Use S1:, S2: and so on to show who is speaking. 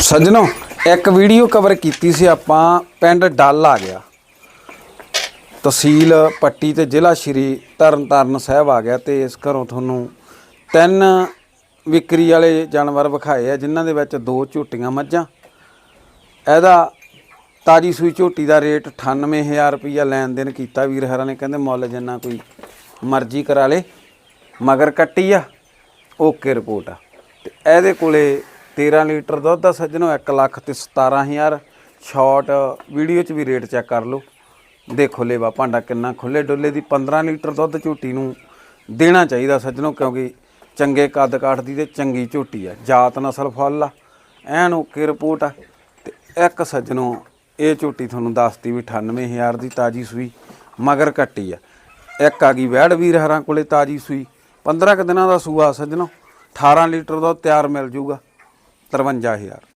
S1: ਸੱਜਣੋ, ਇੱਕ video cover ਕੀਤੀ ਸੀ ਆਪਾਂ, ਪਿੰਡ ਡੱਲ ਆ ਗਿਆ। ਤਹਿਸੀਲ ਪੱਟੀ ਤੇ ਜ਼ਿਲ੍ਹਾ ਸ਼੍ਰੀ ਤਰਨਤਾਰਨ ਸਾਹਿਬ ਆ ਗਿਆ ਤੇ ਇਸ ਘਰੋਂ ਤੁਹਾਨੂੰ ਤਿੰਨ ਵਿਕਰੀ ਵਾਲੇ ਜਾਨਵਰ ਵਿਖਾਏ ਆ, ਜਿਨ੍ਹਾਂ ਦੇ ਵਿੱਚ ਦੋ ਝੋਟੀਆਂ ਮੱਝਾਂ। ਇਹਦਾ ਤਾਜੀ ਸੂਈ ਝੋਟੀ ਦਾ ਰੇਟ 98000 ਰੁਪਈਆ ਲੈਣ ਦੇਣ ਕੀਤਾ। ਵੀਰ ਹਰਾਂ ਨੇ ਕਹਿੰਦੇ, ਮੁੱਲ ਜਿੰਨਾ ਕੋਈ ਮਰਜ਼ੀ ਕਰਾ ਲੇ, ਮਗਰ ਕੱਟੀ ਆ, ਓਕੇ ਰਿਪੋਰਟ ਆ। ਤੇ ਇਹਦੇ ਕੋਲੇ 13 ਲੀਟਰ ਦੁੱਧ ਦਾ ਸੱਜਣੋ 1 ਲੱਖ ਤੇ 17000 ਸ਼ਾਰਟ ਵੀਡੀਓ 'ਚ ਵੀ ਰੇਟ ਚੈੱਕ ਕਰ ਲਓ। ਦੇਖੋ ਲੇਵਾ ਭਾਂਡਾ ਕਿੰਨਾ ਖੁੱਲੇ ਡੁੱਲੇ ਦੀ। 15 ਲੀਟਰ ਦੁੱਧ ਝੋਟੀ ਨੂੰ ਦੇਣਾ ਚਾਹੀਦਾ ਸੱਜਣੋ, ਕਿਉਂਕਿ ਚੰਗੇ ਕੱਦ ਕਾਠ ਦੀ ਤੇ ਚੰਗੀ ਝੋਟੀ ਆ। ਜਾਤ ਨਸਲ ਫੁੱਲ ਆ, ਐਨ ਓਕੇ ਰਿਪੋਰਟ ਆ। ਤੇ ਇੱਕ ਸੱਜਣੋ, ਇਹ ਝੋਟੀ ਤੁਹਾਨੂੰ ਦੱਸਤੀ ਵੀ 98000 ਦੀ ਤਾਜੀ ਸੂਈ, ਮਗਰ ਕੱਟੀ ਆ। ਇੱਕ ਆ ਗਈ ਵੈੜ ਵੀਰ ਹਰਾਂ ਕੋਲੇ ਤਾਜੀ ਸੂਈ। 15 ਕੁ ਦਿਨਾਂ ਦਾ ਸੂਆ ਸੱਜਣੋ 18 ਲੀਟਰ ਦਾ ਤਿਆਰ ਮਿਲ ਜੂਗਾ। 53000